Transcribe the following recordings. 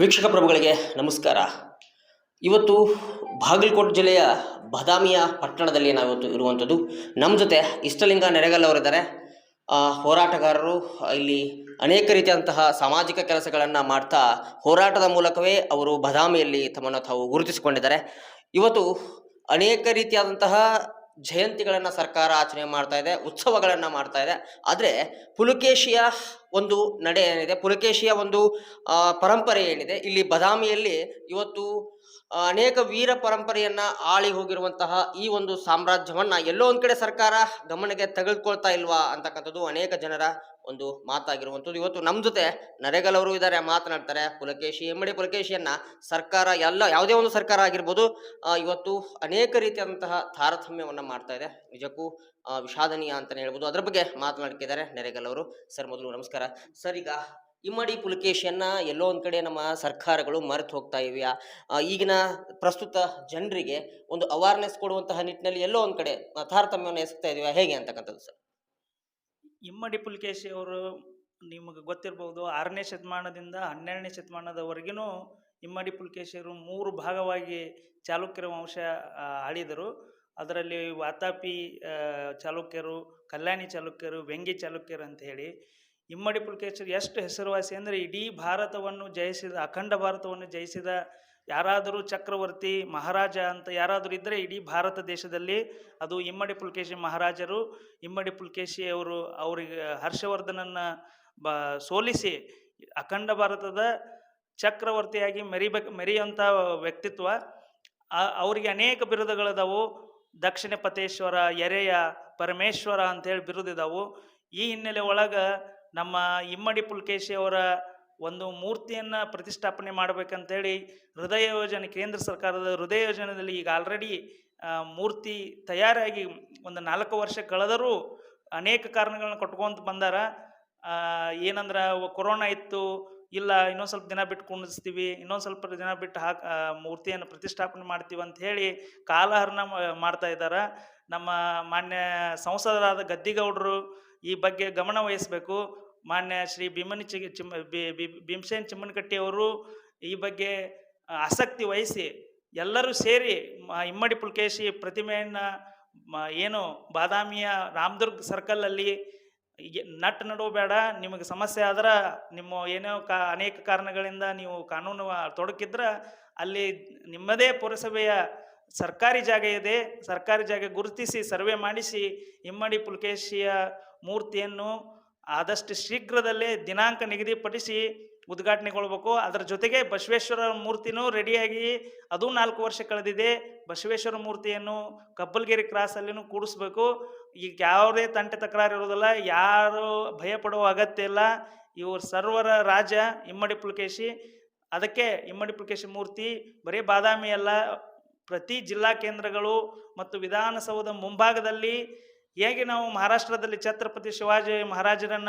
ವೀಕ್ಷಕ ಪ್ರಭುಗಳಿಗೆ ನಮಸ್ಕಾರ. ಇವತ್ತು ಬಾಗಲಕೋಟೆ ಜಿಲ್ಲೆಯ ಬದಾಮಿಯ ಪಟ್ಟಣದಲ್ಲಿ ನಾವಿವತ್ತು ಇರುವಂಥದ್ದು. ನಮ್ಮ ಜೊತೆ ಇಷ್ಟಲಿಂಗ ನೆರೆಗಲ್ ಅವರಿದ್ದಾರೆ. ಹೋರಾಟಗಾರರು, ಇಲ್ಲಿ ಅನೇಕ ರೀತಿಯಾದಂತಹ ಸಾಮಾಜಿಕ ಕೆಲಸಗಳನ್ನು ಮಾಡ್ತಾ ಹೋರಾಟದ ಮೂಲಕವೇ ಅವರು ಬದಾಮಿಯಲ್ಲಿ ತಮ್ಮನ್ನು ತಾವು ಗುರುತಿಸಿಕೊಂಡಿದ್ದಾರೆ. ಇವತ್ತು ಅನೇಕ ರೀತಿಯಾದಂತಹ ಜಯಂತಿಗಳನ್ನು ಸರ್ಕಾರ ಆಚರಣೆ ಮಾಡ್ತಾ ಇದೆ, ಉತ್ಸವಗಳನ್ನು ಮಾಡ್ತಾ ಇದೆ. ಆದರೆ ಪುಲಕೇಶಿಯ ಒಂದು ನಡೆ ಏನಿದೆ, ಪುಲಕೇಶಿಯ ಒಂದು ಪರಂಪರೆ ಏನಿದೆ, ಇಲ್ಲಿ ಬದಾಮಿಯಲ್ಲಿ ಇವತ್ತು ಅನೇಕ ವೀರ ಪರಂಪರೆಯನ್ನ ಆಳಿ ಹೋಗಿರುವಂತಹ ಈ ಒಂದು ಸಾಮ್ರಾಜ್ಯವನ್ನ ಎಲ್ಲೋ ಒಂದ್ ಕಡೆ ಸರ್ಕಾರ ಗಮನಕ್ಕೆ ತೆಗೆದುಕೊಳ್ತಾ ಇಲ್ವಾ ಅಂತಕ್ಕಂಥದ್ದು ಅನೇಕ ಜನರ ಒಂದು ಮಾತಾಗಿರುವಂಥದ್ದು. ಇವತ್ತು ನಮ್ಮ ಜೊತೆ ನರೇಗಲ್ ಅವರು ಇದ್ದಾರೆ, ಮಾತನಾಡ್ತಾರೆ. ಪುಲಕೇಶಿ ಎಮ್ಮಡಿ ಪುಲಕೇಶಿಯನ್ನ ಸರ್ಕಾರ, ಎಲ್ಲ ಯಾವುದೇ ಒಂದು ಸರ್ಕಾರ ಆಗಿರ್ಬೋದು ಇವತ್ತು ಅನೇಕ ರೀತಿಯಾದಂತಹ ತಾರತಮ್ಯವನ್ನ ಮಾಡ್ತಾ ಇದೆ. ನಿಜಕ್ಕೂ ವಿಷಾದನೀಯ ಅಂತಲೇ ಹೇಳ್ಬೋದು. ಅದ್ರ ಬಗ್ಗೆ ಮಾತನಾಡ್ತಿದ್ದಾರೆ ನರೇಗಲ್ ಅವರು. ಸರ್, ಮೊದಲು ನಮಸ್ಕಾರ. ಸರ್, ಈಗ ಇಮ್ಮಡಿ ಪುಲಕೇಶಿಯನ್ನ ಎಲ್ಲೋ ಒಂದು ಕಡೆ ನಮ್ಮ ಸರ್ಕಾರಗಳು ಮರೆತು ಹೋಗ್ತಾ ಇವೆಯಾ? ಈಗಿನ ಪ್ರಸ್ತುತ ಜನರಿಗೆ ಒಂದು ಅವೇರ್ನೆಸ್ ಕೊಡುವಂತಹ ನಿಟ್ಟಿನಲ್ಲಿ ಎಲ್ಲೋ ಒಂದು ಕಡೆ ತಾರತಮ್ಯವನ್ನು ಎಸಗ್ತಾ ಇದೀವ? ಹೇಗೆ ಅಂತಕ್ಕಂಥದ್ದು, ಸರ್? ಇಮ್ಮಡಿ ಪುಲ್ಕೇಶಿ ಅವರು ನಿಮಗೆ ಗೊತ್ತಿರ್ಬೋದು ಆರನೇ ಶತಮಾನದಿಂದ ಹನ್ನೆರಡನೇ ಶತಮಾನದವರೆಗೂ ಇಮ್ಮಡಿ ಪುಲಕೇಶಿಯವರು ಮೂರು ಭಾಗವಾಗಿ ಚಾಲುಕ್ಯರ ವಂಶ ಆಳಿದರು. ಅದರಲ್ಲಿ ವಾತಾಪಿ ಚಾಲುಕ್ಯರು, ಕಲ್ಯಾಣಿ ಚಾಲುಕ್ಯರು ವ್ಯಂಗಿ ಚಾಲುಕ್ಯರು ಅಂತ ಹೇಳಿ. ಇಮ್ಮಡಿ ಪುಲ್ಕೇಶರು ಎಷ್ಟು ಹೆಸರುವಾಸಿ ಅಂದರೆ ಇಡೀ ಭಾರತವನ್ನು ಜಯಿಸಿದ, ಅಖಂಡ ಭಾರತವನ್ನು ಜಯಿಸಿದ ಯಾರಾದರೂ ಚಕ್ರವರ್ತಿ ಮಹಾರಾಜ ಅಂತ ಯಾರಾದರೂ ಇದ್ದರೆ ಇಡೀ ಭಾರತ ದೇಶದಲ್ಲಿ ಅದು ಇಮ್ಮಡಿ ಪುಲ್ಕೇಶಿ ಮಹಾರಾಜರು. ಇಮ್ಮಡಿ ಪುಲ್ಕೇಶಿ ಅವರು ಅವರಿಗೆ ಹರ್ಷವರ್ಧನನ್ನ ಬ ಸೋಲಿಸಿ ಅಖಂಡ ಭಾರತದ ಚಕ್ರವರ್ತಿಯಾಗಿ ಮೆರಿಬೇಕು ಮೆರೆಯುವಂಥ ವ್ಯಕ್ತಿತ್ವ. ಅವರಿಗೆ ಅನೇಕ ಬಿರುದುಗಳಿದಾವು. ದಕ್ಷಿಣ ಪತೇಶ್ವರ ಎರೆಯ, ಪರಮೇಶ್ವರ ಅಂತೇಳಿ ಬಿರುದಿದಾವು. ಈ ಹಿನ್ನೆಲೆ ಒಳಗೆ ನಮ್ಮ ಇಮ್ಮಡಿ ಪುಲ್ಕೇಶಿ ಅವರ ಒಂದು ಮೂರ್ತಿಯನ್ನು ಪ್ರತಿಷ್ಠಾಪನೆ ಮಾಡಬೇಕಂತೇಳಿ ಹೃದಯ ಯೋಜನೆ, ಕೇಂದ್ರ ಸರ್ಕಾರದ ಹೃದಯ ಯೋಜನೆಯಲ್ಲಿ ಈಗ ಆಲ್ರೆಡಿ ಮೂರ್ತಿ ತಯಾರಾಗಿ ಒಂದು ನಾಲ್ಕು ವರ್ಷ ಕಳೆದರೂ ಅನೇಕ ಕಾರಣಗಳನ್ನ ಕೊಟ್ಕೊಂತ ಬಂದಾರ. ಏನಂದ್ರೆ ಕೊರೋನಾ ಇತ್ತು, ಇಲ್ಲ ಇನ್ನೊಂದು ಸ್ವಲ್ಪ ದಿನ ಬಿಟ್ಟು ಕುಣಿಸ್ತೀವಿ, ಇನ್ನೊಂದು ಸ್ವಲ್ಪ ದಿನ ಬಿಟ್ಟು ಹಾಕ್ ಮೂರ್ತಿಯನ್ನು ಪ್ರತಿಷ್ಠಾಪನೆ ಮಾಡ್ತೀವಿ ಅಂತ ಹೇಳಿ ಕಾಲಹರಣ ಮಾಡ್ತಾ ಇದ್ದಾರೆ. ನಮ್ಮ ಮಾನ್ಯ ಸಂಸದರಾದ ಗದ್ದಿಗೌಡರು ಈ ಬಗ್ಗೆ ಗಮನ ವಹಿಸಬೇಕು. ಮಾನ್ಯ ಶ್ರೀ ಭೀಮನಿ ಚಿ ಚಿಮ್ಮ ಭೀಮಸೇನ್ ಚಿಮ್ಮನಕಟ್ಟಿ ಅವರು ಈ ಬಗ್ಗೆ ಆಸಕ್ತಿ ವಹಿಸಿ ಎಲ್ಲರೂ ಸೇರಿ ಇಮ್ಮಡಿ ಪುಲ್ಕೇಶಿ ಪ್ರತಿಮೆಯನ್ನು ಏನು ಬಾದಾಮಿಯ ರಾಮದುರ್ಗ್ ಸರ್ಕಲಲ್ಲಿ ನಟ್ ನಡುವ ಬೇಡ, ನಿಮಗೆ ಸಮಸ್ಯೆ ಆದ್ರೆ ನಿಮ್ಮ ಏನೋ ಕಾ ಅನೇಕ ಕಾರಣಗಳಿಂದ ನೀವು ಕಾನೂನು ತೊಡಕಿದ್ರೆ ಅಲ್ಲಿ ನಿಮ್ಮದೇ ಪುರಸಭೆಯ ಸರ್ಕಾರಿ ಜಾಗ ಇದೆ, ಸರ್ಕಾರಿ ಜಾಗ ಗುರುತಿಸಿ ಸರ್ವೆ ಮಾಡಿಸಿ ಇಮ್ಮಡಿ ಪುಲ್ಕೇಶಿಯ ಮೂರ್ತಿಯನ್ನು ಆದಷ್ಟು ಶೀಘ್ರದಲ್ಲೇ ದಿನಾಂಕ ನಿಗದಿಪಡಿಸಿ ಉದ್ಘಾಟನೆಗೊಳ್ಬೇಕು. ಅದರ ಜೊತೆಗೆ ಬಸವೇಶ್ವರ ಮೂರ್ತಿನೂ ರೆಡಿಯಾಗಿ ಅದು ನಾಲ್ಕು ವರ್ಷ ಕಳೆದಿದೆ. ಬಸವೇಶ್ವರ ಮೂರ್ತಿಯನ್ನು ಕಬ್ಬಲ್ಗೆರೆ ಕ್ರಾಸಲ್ಲಿನೂ ಕೂಡಿಸ್ಬೇಕು. ಈಗ ಯಾವುದೇ ತಂಟೆ ತಕರಾರು ಇರೋದಿಲ್ಲ ಯಾರು ಭಯ ಪಡುವ ಅಗತ್ಯ ಇಲ್ಲ. ಇವರು ಸರ್ವರ ರಾಜ ಇಮ್ಮಡಿ ಪುಲಕೇಶಿ. ಅದಕ್ಕೆ ಇಮ್ಮಡಿ ಪುಲಕೇಶಿ ಮೂರ್ತಿ, ಬರೀ ಬಾದಾಮಿ ಅಲ್ಲ, ಪ್ರತಿ ಜಿಲ್ಲಾ ಕೇಂದ್ರಗಳು ಮತ್ತು ವಿಧಾನಸೌಧ ಮುಂಭಾಗದಲ್ಲಿ ಹೇಗೆ ನಾವು ಮಹಾರಾಷ್ಟ್ರದಲ್ಲಿ ಛತ್ರಪತಿ ಶಿವಾಜಿ ಮಹಾರಾಜರನ್ನ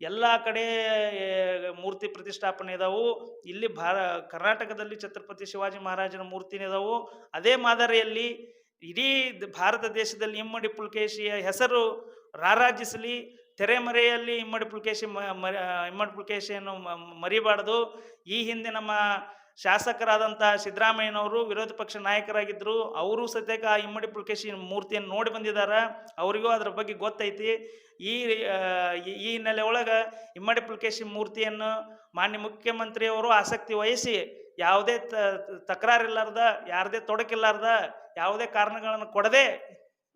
ಎಲ್ಲ ಕಡೆ ಮೂರ್ತಿ ಪ್ರತಿಷ್ಠಾಪನೆ ಇದಾವು. ಇಲ್ಲಿ ಭಾರ, ಕರ್ನಾಟಕದಲ್ಲಿ ಛತ್ರಪತಿ ಶಿವಾಜಿ ಮಹಾರಾಜನ ಮೂರ್ತಿನ ಇದಾವು. ಅದೇ ಮಾದರಿಯಲ್ಲಿ ಇಡೀ ಭಾರತ ದೇಶದಲ್ಲಿ ಇಮ್ಮಡಿ ಪುಲ್ಕೇಶಿಯ ಹೆಸರು ರಾರಾಜಿಸಲಿ, ತೆರೆಮರೆಯಲ್ಲಿ ಇಮ್ಮಡಿ ಪುಲ್ಕೇಶಿ ಮ- ಇಮ್ಮಡಿ ಪುಲಕೇಶಿಯನ್ನು ಮರಿಬಾರ್ದು. ಈ ಹಿಂದೆ ನಮ್ಮ ಶಾಸಕರಾದಂಥ ಸಿದ್ದರಾಮಯ್ಯನವರು ವಿರೋಧ ಪಕ್ಷ ನಾಯಕರಾಗಿದ್ದರು ಅವರು ಸದ್ಯಕ್ಕೆ ಆ ಇಮ್ಮಡಿ ಪುಲಕೇಶಿ ಮೂರ್ತಿಯನ್ನು ನೋಡಿ ಬಂದಿದ್ದಾರೆ ಅವರಿಗೂ ಅದ್ರ ಬಗ್ಗೆ ಗೊತ್ತೈತಿ. ಈ ಈ ಹಿನ್ನೆಲೆ ಒಳಗೆ ಇಮ್ಮಡಿ ಪುಲಕೇಶಿ ಮೂರ್ತಿಯನ್ನು ಮಾನ್ಯ ಮುಖ್ಯಮಂತ್ರಿಯವರು ಆಸಕ್ತಿ ವಹಿಸಿ ಯಾವುದೇ ತ- ತಕರಾರಿಲ್ಲಾರ್ದ, ಯಾರದೇ ತೊಡಕಿಲ್ಲಾರ್ದ, ಯಾವುದೇ ಕಾರಣಗಳನ್ನು ಕೊಡದೆ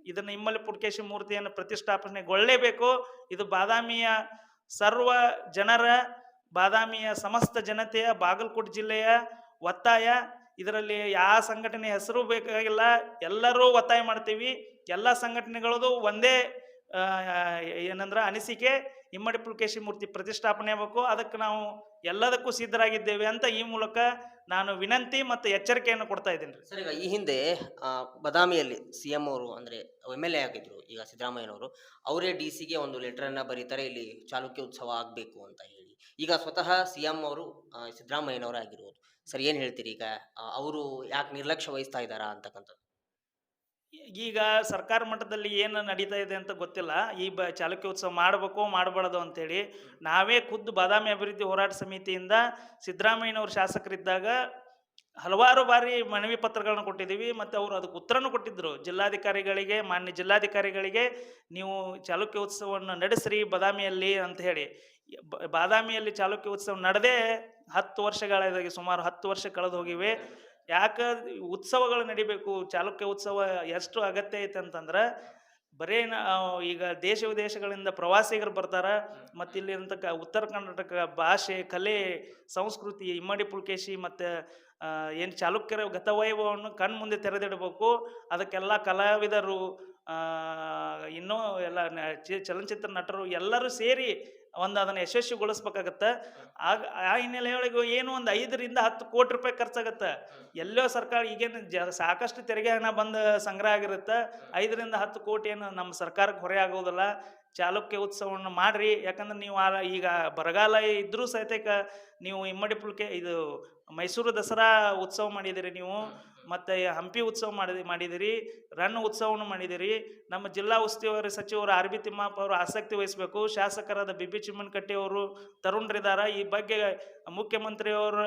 ಇದನ್ನು ಇಮ್ಮಡಿ ಪುಲಕೇಶಿ ಮೂರ್ತಿಯನ್ನು ಪ್ರತಿಷ್ಠಾಪನೆಗೊಳ್ಳಲೇಬೇಕು ಇದು ಬಾದಾಮಿಯ ಸರ್ವ ಜನರ ಬಾದಾಮಿಯ ಸಮಸ್ತ ಜನತೆಯ, ಬಾಗಲಕೋಟೆ ಜಿಲ್ಲೆಯ ಒತ್ತಾಯ, ಇದರಲ್ಲಿ ಯಾವ ಸಂಘಟನೆ ಹೆಸರು ಬೇಕಾಗಿಲ್ಲ, ಎಲ್ಲರೂ ಒತ್ತಾಯ ಮಾಡ್ತೀವಿ. ಎಲ್ಲ ಸಂಘಟನೆಗಳದು ಒಂದೇ ಏನಂದ್ರೆ ಅನಿಸಿಕೆ, ಇಮ್ಮಡಿ ಪುಲಕೇಶಿ ಮೂರ್ತಿ ಪ್ರತಿಷ್ಠಾಪನೆ ಆಗಬೇಕು. ಅದಕ್ಕೆ ನಾವು ಎಲ್ಲದಕ್ಕೂ ಸಿದ್ಧರಾಗಿದ್ದೇವೆ ಅಂತ ಈ ಮೂಲಕ ನಾನು ವಿನಂತಿ ಮತ್ತು ಎಚ್ಚರಿಕೆಯನ್ನು ಕೊಡ್ತಾ ಇದ್ದೀನಿ ಸರ್, ಈಗ ಈ ಹಿಂದೆ ಬದಾಮಿಯಲ್ಲಿ ಸಿ ಎಂ ಅವರು ಅಂದರೆ ಎಂ ಎಲ್ ಎ ಆಗಿದ್ರು ಈಗ ಸಿದ್ದರಾಮಯ್ಯನವರು, ಅವರೇ ಡಿ ಸಿಗೆ ಒಂದು ಲೆಟರ್ ಅನ್ನ ಬರೀತಾರೆ, ಇಲ್ಲಿ ಚಾಲುಕ್ಯ ಉತ್ಸವ ಆಗಬೇಕು ಅಂತ ಹೇಳಿ. ಈಗ ಸ್ವತಃ ಸಿ ಎಂ ಅವರು ಸಿದ್ದರಾಮಯ್ಯನವರೇ ಆಗಿರೋದು ಸರ್ ಏನು ಹೇಳ್ತೀರಿ ಈಗ? ಅವರು ಯಾಕೆ ನಿರ್ಲಕ್ಷ್ಯ ವಹಿಸ್ತಾ ಇದ್ದಾರಾ ಅಂತಕ್ಕಂಥದ್ದು? ಈಗ ಸರ್ಕಾರ ಮಟ್ಟದಲ್ಲಿ ಏನು ನಡೀತಾ ಇದೆ ಅಂತ ಗೊತ್ತಿಲ್ಲ. ಈ ಬ ಚಾಲುಕ್ಯೋತ್ಸವ ಮಾಡಬೇಕು ಮಾಡಬಾರ್ದು ಅಂತೇಳಿ ನಾವೇ ಖುದ್ದು ಬಾದಾಮಿ ಅಭಿವೃದ್ಧಿ ಹೋರಾಟ ಸಮಿತಿಯಿಂದ ಸಿದ್ದರಾಮಯ್ಯನವ್ರ ಶಾಸಕರಿದ್ದಾಗ ಹಲವಾರು ಬಾರಿ ಮನವಿ ಪತ್ರಗಳನ್ನು ಕೊಟ್ಟಿದ್ದೀವಿ ಮತ್ತು ಅವರು ಅದಕ್ಕೆ ಉತ್ತರನೂ ಕೊಟ್ಟಿದ್ದರು ಜಿಲ್ಲಾಧಿಕಾರಿಗಳಿಗೆ, ಮಾನ್ಯ ಜಿಲ್ಲಾಧಿಕಾರಿಗಳಿಗೆ ನೀವು ಚಾಲುಕ್ಯ ಉತ್ಸವವನ್ನು ನಡೆಸ್ರಿ ಬಾದಾಮಿಯಲ್ಲಿ ಅಂತ ಹೇಳಿ. ಬಾದಾಮಿಯಲ್ಲಿ ಚಾಲುಕ್ಯ ಉತ್ಸವ ನಡೆದೇ ಹತ್ತು ವರ್ಷಗಳಾಗಿ ಸುಮಾರು ಹತ್ತು ವರ್ಷ ಕಳೆದು ಹೋಗಿವೆ. ಯಾಕೆ ಉತ್ಸವಗಳು ನಡಿಬೇಕು? ಚಾಲುಕ್ಯ ಉತ್ಸವ ಎಷ್ಟು ಅಗತ್ಯ ಐತೆ ಅಂತಂದ್ರೆ ಬರೇ ಈಗ ದೇಶ ವಿದೇಶಗಳಿಂದ ಪ್ರವಾಸಿಗರು ಬರ್ತಾರ ಮತ್ತು ಇಲ್ಲಿರ್ತಕ್ಕ ಉತ್ತರ ಕರ್ನಾಟಕ ಭಾಷೆ, ಕಲೆ, ಸಂಸ್ಕೃತಿ, ಇಮ್ಮಡಿ ಪುಲ್ಕೇಶಿ ಮತ್ತು ಏನು ಚಾಲುಕ್ಯರ ಗತವೈಭವವನ್ನು ಕಣ್ಣ ಮುಂದೆ ತೆರೆದಿಡಬೇಕು. ಅದಕ್ಕೆಲ್ಲ ಕಲಾವಿದರು ಇನ್ನೂ ಎಲ್ಲ ಚಲನಚಿತ್ರ ನಟರು ಎಲ್ಲರೂ ಸೇರಿ ಒಂದು ಅದನ್ನು ಯಶಸ್ವಿಗೊಳಿಸ್ಬೇಕಾಗತ್ತೆ. ಆಗ ಆ ಹಿನ್ನೆಲೆಯೊಳಗೆ ಏನು ಒಂದು ಐದರಿಂದ ಹತ್ತು ಕೋಟಿ ರೂಪಾಯಿ ಖರ್ಚಾಗತ್ತೆ. ಎಲ್ಲೋ ಸರ್ಕಾರ ಈಗೇನು ಜ, ಸಾಕಷ್ಟು ತೆರಿಗೆ ಹಣ ಬಂದು ಸಂಗ್ರಹ ಆಗಿರುತ್ತೆ. ಐದರಿಂದ ಹತ್ತು ಕೋಟಿ ಏನು ನಮ್ಮ ಸರ್ಕಾರಕ್ಕೆ ಹೊರೆ ಆಗೋದಿಲ್ಲ. ಚಾಲುಕ್ಯ ಉತ್ಸವವನ್ನು ಮಾಡ್ರಿ. ಯಾಕಂದ್ರೆ ನೀವು ಆ ಈಗ ಬರಗಾಲ ಇದ್ರೂ ಸಹಿತ ನೀವು ಇಮ್ಮಡಿ ಪುಲ್ಕೆ ಇದು ಮೈಸೂರು ದಸರಾ ಉತ್ಸವ ಮಾಡಿದಿರಿ ನೀವು. ಮತ್ತು ಹಂಪಿ ಉತ್ಸವ ಮಾಡಿ ಮಾಡಿದಿರಿ. ರನ್ ಉತ್ಸವವನ್ನು ಮಾಡಿದಿರಿ. ನಮ್ಮ ಜಿಲ್ಲಾ ಉಸ್ತುವಾರಿ ಸಚಿವರು ಆರ್ ಬಿ ತಿಮ್ಮಪ್ಪ ಅವರು ಆಸಕ್ತಿ ವಹಿಸಬೇಕು. ಶಾಸಕರಾದ ಬಿ ಬಿ ಚಿಮ್ಮನಕಟ್ಟಿ ಅವರು ತರುಣರಿದ್ದಾರೆ ಈ ಬಗ್ಗೆ ಮುಖ್ಯಮಂತ್ರಿಯವರ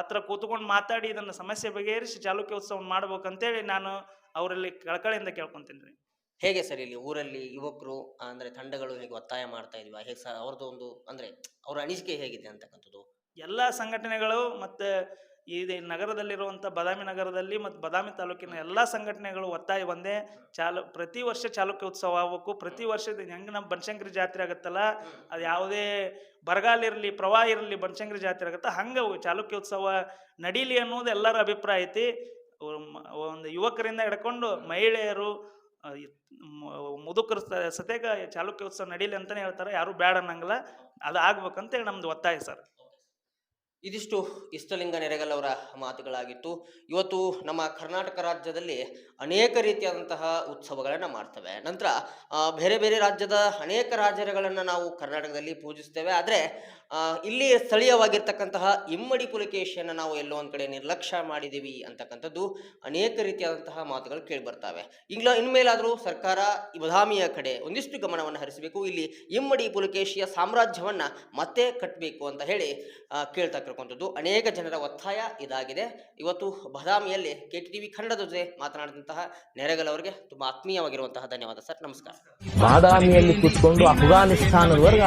ಹತ್ರ ಕೂತ್ಕೊಂಡು ಮಾತಾಡಿ ಇದನ್ನು ಸಮಸ್ಯೆ ಬಗೆಹರಿಸಿ ಚಾಲುಕ್ಯ ಉತ್ಸವ ಮಾಡ್ಬೇಕಂತೇಳಿ ನಾನು ಅವರಲ್ಲಿ ಕಳಕಳಿಯಿಂದ ಕೇಳ್ಕೊತೀನಿ ರೀ. ಹೇಗೆ ಸರ್ ಇಲ್ಲಿ ಊರಲ್ಲಿ ಯುವಕರು, ಅಂದ್ರೆ ತಂಡಗಳು ಹೇಗೆ ಒತ್ತಾಯ ಮಾಡ್ತಾ ಇದೀವ? ಹೇಗೆ ಸರ್ ಅವ್ರದ್ದು ಒಂದು, ಅಂದ್ರೆ ಅವರ ಅನಿಸಿಕೆ ಹೇಗಿದೆ ಅಂತಕ್ಕಂಥದ್ದು? ಎಲ್ಲ ಸಂಘಟನೆಗಳು ಮತ್ತು ಈ ನಗರದಲ್ಲಿರುವಂಥ ಬದಾಮಿ ನಗರದಲ್ಲಿ ಮತ್ತು ಬದಾಮಿ ತಾಲೂಕಿನ ಎಲ್ಲ ಸಂಘಟನೆಗಳು ಒತ್ತಾಯ ಒಂದೇ ಚಾಲು, ಪ್ರತಿ ವರ್ಷ ಚಾಲುಕ್ಯ ಉತ್ಸವ ಆಗ್ಬೇಕು. ಪ್ರತಿ ವರ್ಷದ ಹೆಂಗೆ ನಮ್ಮ ಬನಶಂಕರಿ ಜಾತ್ರೆ ಆಗುತ್ತಲ್ಲ, ಅದು ಯಾವುದೇ ಬರಗಾಲ ಇರಲಿ, ಪ್ರವಾಹ ಇರಲಿ ಬನಶಂಕರಿ ಜಾತ್ರೆ ಆಗುತ್ತೆ, ಹಂಗೆ ಚಾಲುಕ್ಯ ಉತ್ಸವ ನಡೀಲಿ ಅನ್ನೋದು ಎಲ್ಲರ ಅಭಿಪ್ರಾಯ ಐತಿ. ಒಂದು ಯುವಕರಿಂದ ಹಿಡ್ಕೊಂಡು ಮಹಿಳೆಯರು ಮುದುಕರು ಸ- ಸತೇಕ ಚಾಲುಕ್ಯೋತ್ಸವ ನಡೀಲಿ ಅಂತಲೇ ಹೇಳ್ತಾರೆ. ಯಾರು ಬೇಡ ಅನ್ನಂಗಿಲ್ಲ. ಅದು ಆಗ್ಬೇಕಂತೇಳಿ ನಮ್ದು ಒತ್ತಾಯ ಸರ್. ಇದಿಷ್ಟು ಇಷ್ಟಲಿಂಗ ನೆರೆಗಲ್ ಅವರ ಮಾತುಗಳಾಗಿತ್ತು. ಇವತ್ತು ನಮ್ಮ ಕರ್ನಾಟಕ ರಾಜ್ಯದಲ್ಲಿ ಅನೇಕ ರೀತಿಯಾದಂತಹ ಉತ್ಸವಗಳನ್ನು ಮಾಡ್ತವೆ. ನಂತರ ಬೇರೆ ಬೇರೆ ರಾಜ್ಯದ ಅನೇಕ ರಾಜರುಗಳನ್ನು ನಾವು ಕರ್ನಾಟಕದಲ್ಲಿ ಪೂಜಿಸ್ತೇವೆ. ಆದರೆ ಇಲ್ಲಿ ಸ್ಥಳೀಯವಾಗಿರ್ತಕ್ಕಂತಹ ಇಮ್ಮಡಿ ಪುಲಿಕೇಶಿಯನ್ನು ನಾವು ಎಲ್ಲೋ ಒಂದು ಕಡೆ ನಿರ್ಲಕ್ಷ್ಯ ಮಾಡಿದ್ದೀವಿ ಅಂತಕ್ಕಂಥದ್ದು ಅನೇಕ ರೀತಿಯಾದಂತಹ ಮಾತುಗಳು ಕೇಳಿಬರ್ತವೆ. ಇಂಗ್ಲ ಇನ್ಮೇಲಾದರೂ ಸರ್ಕಾರ ಬದಾಮಿಯ ಕಡೆ ಒಂದಿಷ್ಟು ಗಮನವನ್ನು ಹರಿಸಬೇಕು. ಇಲ್ಲಿ ಇಮ್ಮಡಿ ಪುಲಿಕೇಶಿಯ ಸಾಮ್ರಾಜ್ಯವನ್ನು ಮತ್ತೆ ಕಟ್ಟಬೇಕು ಅಂತ ಹೇಳಿ ಕೇಳ್ತಾ ಇರ್ತಕ್ಕಂಥದ್ದು ಅನೇಕ ಜನರ ಒತ್ತಾಯ ಇದಾಗಿದೆ. ಇವತ್ತು ಬದಾಮಿಯಲ್ಲಿ ಕೆ ಟಿ ವಿ ಕನ್ನಡದ ಜೊತೆ ಮಾತನಾಡಿದಂತಹ ನೆರೆಗಲ್ ಅವರಿಗೆ ತುಂಬ ಆತ್ಮೀಯವಾಗಿರುವಂತಹ ಧನ್ಯವಾದ ಸರ್. ನಮಸ್ಕಾರ. ಬಾದಾಮಿಯಲ್ಲಿ ಕೂತ್ಕೊಂಡು ಅಫ್ಘಾನಿಸ್ತಾನದವರೆಗೆ